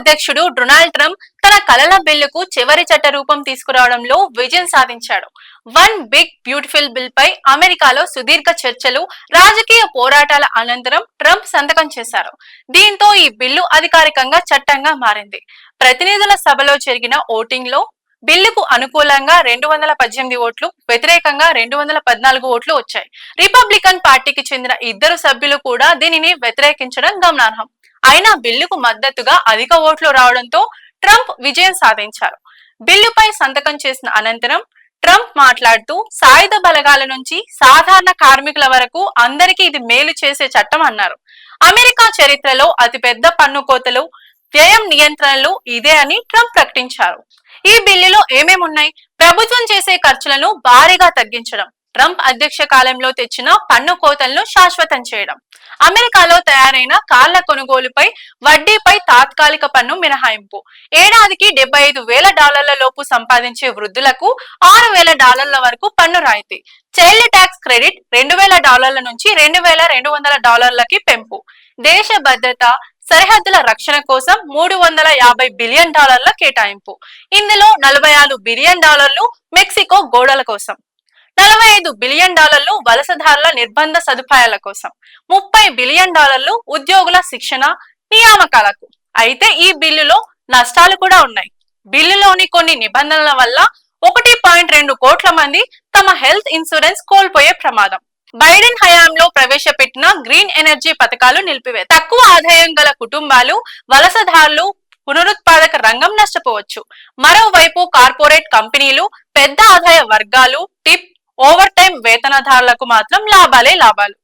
అధ్యక్షుడు Donald Trump తన కలల బిల్లుకు చివరి చట్ట రూపం తీసుకురావడంలో విజయం సాధించాడు. వన్ బిగ్ బ్యూటిఫుల్ బిల్ పై అమెరికాలో సుదీర్ఘ చర్చలు రాజకీయ పోరాటాల అనంతరం ట్రంప్ సంతకం చేశారు. దీంతో ఈ బిల్లు అధికారికంగా చట్టంగా మారింది. ప్రతినిధుల సభలో జరిగిన ఓటింగ్లో బిల్లుకు అనుకూలంగా రెండు వందల పద్దెనిమిది ఓట్లు వ్యతిరేకంగా రెండు వందల పద్నాలుగు ఓట్లు వచ్చాయి. రిపబ్లికన్ పార్టీకి చెందిన ఇద్దరు సభ్యులు కూడా దీనిని వ్యతిరేకించడం గమనార్హం. అయినా బిల్లుకు మద్దతుగా అధిక ఓట్లు రావడంతో ట్రంప్ విజయం సాధించారు. బిల్లుపై సంతకం చేసిన అనంతరం ట్రంప్ మాట్లాడుతూ సాయుధ బలగాల నుంచి సాధారణ కార్మికుల వరకు అందరికీ ఇది మేలు చేసే చట్టం అన్నారు. అమెరికా చరిత్రలో అతిపెద్ద పన్ను కోతలు వ్యయం నియంత్రణలు ఇదే అని ట్రంప్ ప్రకటించారు. ఈ బిల్లులో ఏమేమి ఉన్నాయి ప్రభుత్వం చేసే ఖర్చులను భారీగా తగ్గించడం ట్రంప్ అధ్యక్ష కాలంలో తెచ్చిన పన్ను కోతలను శాశ్వతం చేయడం. అమెరికాలో తయారైన కార్ల కొనుగోలుపై వడ్డీపై తాత్కాలిక పన్ను మినహాయింపు. ఏడాదికి డెబ్బై ఐదు వేల డాలర్ల లోపు సంపాదించే వృద్ధులకు ఆరు వేల డాలర్ల వరకు పన్ను రాయితీ. చైల్డ్ ట్యాక్స్ క్రెడిట్ రెండు వేల డాలర్ల నుంచి రెండు వేల రెండు వందల డాలర్లకి పెంపు. దేశ భద్రత సరిహద్దుల రక్షణ కోసం మూడు వందల యాభై బిలియన్ డాలర్ల కేటాయింపు. ఇందులో నలభై ఆరు బిలియన్ డాలర్లు మెక్సికో గోడల కోసం. నలభై ఐదు బిలియన్ డాలర్లు వలసదారుల నిర్బంధ సదుపాయాల కోసం ముప్పై బిలియన్ డాలర్లు ఉద్యోగుల శిక్షణ నియామకాలకు. అయితే ఈ బిల్లులో నష్టాలు కూడా ఉన్నాయి. బిల్లులోని కొన్ని నిబంధనల వల్ల ఒకటి పాయింట్ రెండు కోట్ల మంది తమ హెల్త్ ఇన్సూరెన్స్ కోల్పోయే ప్రమాదం. బైడెన్ హయాంలో ప్రవేశపెట్టిన గ్రీన్ ఎనర్జీ పథకాలు నిలిపివే. తక్కువ ఆదాయం గల కుటుంబాలు వలసదారులు పునరుత్పాదక రంగం నష్టపోవచ్చు. మరోవైపు కార్పొరేట్ కంపెనీలు పెద్ద ఆదాయ వర్గాలు టిప్ ఓవర్ టైం వేతనదారులకు మాత్రం లాభాలే లాభాలు.